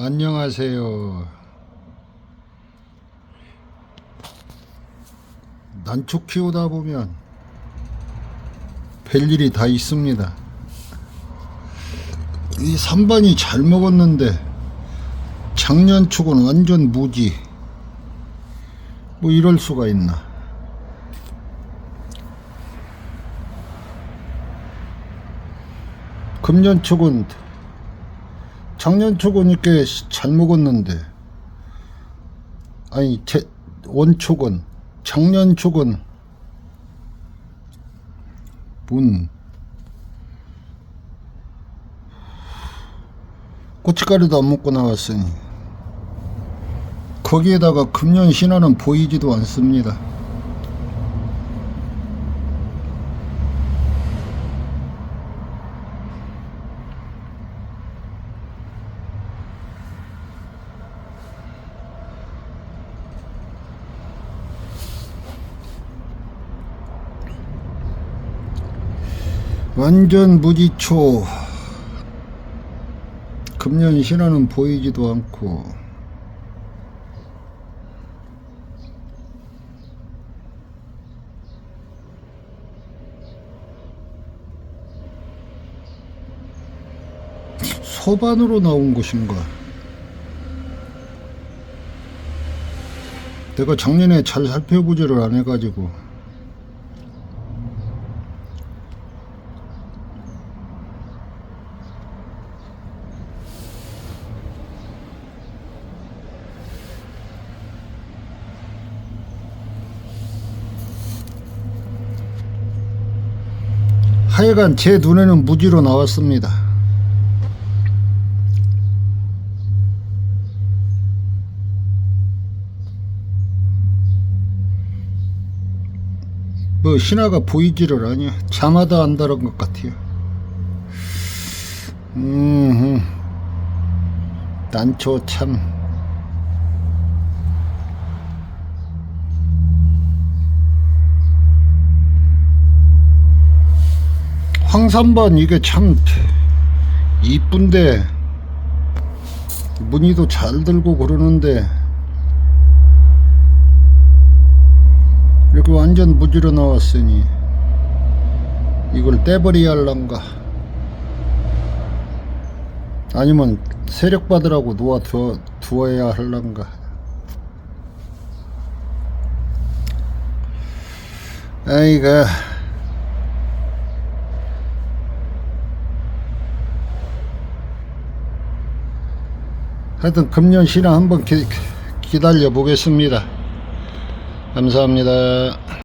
안녕하세요. 난초 키우다 보면 별일이 다 있습니다. 이 산반이 잘 먹었는데 작년 축은 완전 무지. 뭐 이럴 수가 있나. 금년 축은 작년 축은 이렇게 잘 먹었는데. 아니 제 원축은 작년 축은 문 고춧가루도 안 먹고 나왔으니. 거기에다가 금년 신화는 보이지도 않습니다. 완전 무지초. 금년 신화는 보이지도 않고. 소반으로 나온 것인가? 내가 작년에 잘 살펴보지를 안 해가지고 하여간 제 눈에는 무지로 나왔습니다. 뭐 신화가 보이지를 않냐 자마다 안다는 것 같아요. 음, 난초 참. 황산반 이게 참 이쁜데 무늬도 잘 들고 그러는데 이렇게 완전 무지로 나왔으니 이걸 떼버려야 할란가? 아니면 세력 받으라고 놓아 두어, 두어야 할란가? 아이가 하여튼 금년 신화 한번 기, 기다려 보겠습니다. 감사합니다.